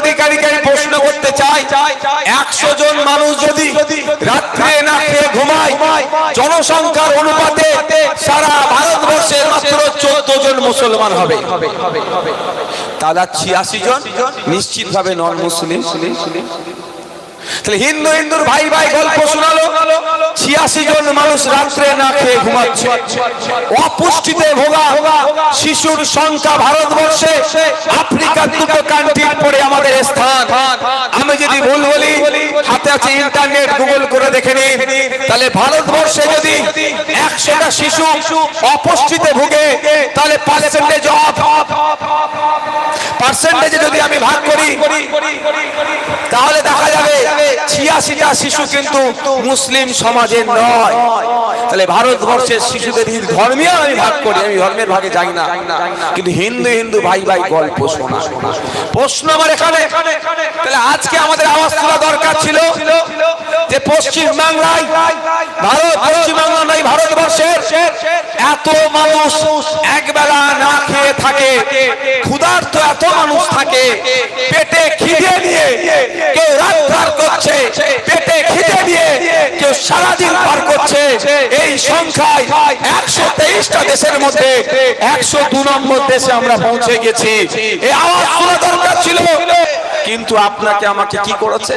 অধিকারীকে আমি প্রশ্ন করতে চাই, একশো জন মানুষ যদি রাত্রে না খেয়ে ঘুমায়, জনসংখ্যার অনুপাতে সারা ভারতবর্ষের মাত্র চোদ্দ জন মুসলমান হবে। তারা ছিয়াশি জন নিশ্চিত ভাবে নন মুসলিম তাহলে হিন্দু হিন্দুর ভাই ভাই গল্প শোনালো। ছিয়াশি জন মানুষ রাত্রে না খেয়ে ঘুমাচ্ছে। অপুষ্টিতে ভোগা শিশুর সংখ্যা ভারতবর্ষে আফ্রিকার দুটো কান্ট্রির পরে আমাদের স্থান। আমি যদি ভুল বলি, হাতে আছে ইন্টারনেট গুগল করে দেখে নিন। তাহলে ভারতবর্ষে যদি একশোটা শিশু অপুষ্টিতে ভুগে, তাহলে পার্সেন্টেজ অফ পার্সেন্টেজে যদি আমি ভাগ করি, তাহলে দেখা যাবে ছিয়াশিটা শিশু কিন্তু মুসলিম সমাজের নয়। তাহলে ভারতবর্ষের শিশুদের ধর্মীয় আমি ভাগ করি, আমি ধর্মের ভাগে যাই না। কিন্তু হিন্দু হিন্দু ভাই ভাই গল্প শোনা। প্রশ্ন আমার এখানে। তাহলে আজকে আমাদের আওয়াজ তোলা দরকার ছিল যে পশ্চিম বাংলায় ভারত পশ্চিম বাংলা নয়, ভারতবর্ষের এত মানুষ একবেলা না খেয়ে থাকে, ক্ষুধার্ত এত মানুষ থাকে, পেটে খিদে নিয়ে কেউ সারাদিন পার করছে। এই সংখ্যায় একশো তেইশটা দেশের মধ্যে একশো দু নম্বর দেশে আমরা পৌঁছে গেছি। এই আওয়াজ শোনা দরকার ছিল। কিন্তু আপনাকে আমাকে কি করেছে?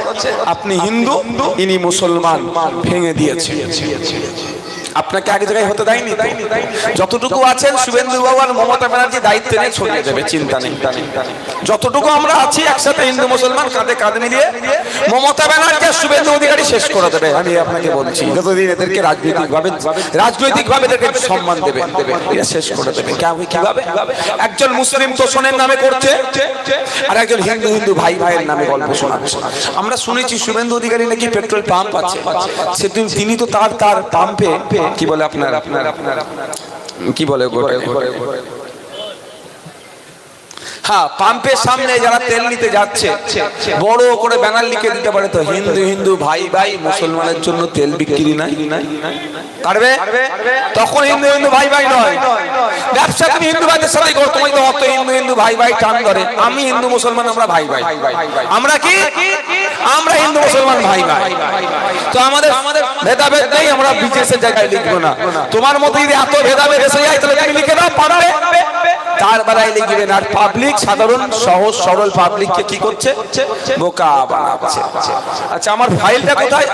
আপনি হিন্দু ইনি মুসলমান ভেঙে দিয়েছে। আপনাকে আগে জায়গায় হতে দেয়নি? যতটুকু আছেন শুভেন্দু বাবু আর মমতা ব্যানার্জি দায়িত্ব নিয়ে ছড়িয়ে দেবে, চিন্তা নেই। যতটুকু আমরা আছি একসাথে হিন্দু, মুসলমান, কাঁধে কাঁধ মিলিয়ে মমতা ব্যানার্জি আর শুভেন্দু অধিকারী শেষ করে দেবে, আমি আপনাকে বলছি। যতদিন এদেরকে রাজনৈতিক ভাবে রাজনৈতিক ভাবে এদেরকে সম্মান দেবে, এরা শেষ করে দেবে। কীভাবে? একজন মুসলিম তোষণের নামে করছে, আর একজন হিন্দু হিন্দু ভাই ভাইয়ের নামে গল্প শোনাচ্ছে। আমরা শুনেছি শুভেন্দু অধিকারী নাকি পেট্রোল পাম্প আছে। সে তিনি তো তার তার পাম্পে কি বলে আপনার? কি বলে হ্যাঁ পাম্পের সামনে যারা তেল নিতে যাচ্ছে, বড় করে ব্যানার লিখে দিতে পারে তো, হিন্দু হিন্দু ভাই ভাই, মুসলমানের জন্য তেল বিক্রি নাই। পারবে? তখন হিন্দু হিন্দু ভাই ভাই নয়। ব্যবসা তুমি হিন্দু ভাইদের সাথে করো তো অত হিন্দু হিন্দু ভাই ভাই টান ধরে। আমি হিন্দু, মুসলমান, আমরা ভাই ভাই। আমরা কি? আমরা হিন্দু, মুসলমান, ভাই ভাই। তো আমাদের আমাদের ভেদাভেদ নেই, আমরা বিজেসের জায়গায় লিখব না। তোমার মতো যদি এত ভেদাভেদ এসে যায়, তাহলে তুমি লিখে দাও, পারবে। তার বেলায় লিখবেন আর পাবলিক সাধারণ, সহজ, সরল পাবলিককে কি করছে? বোকা বানাচ্ছে আচ্ছা আমার ফাইলটা কোথায়?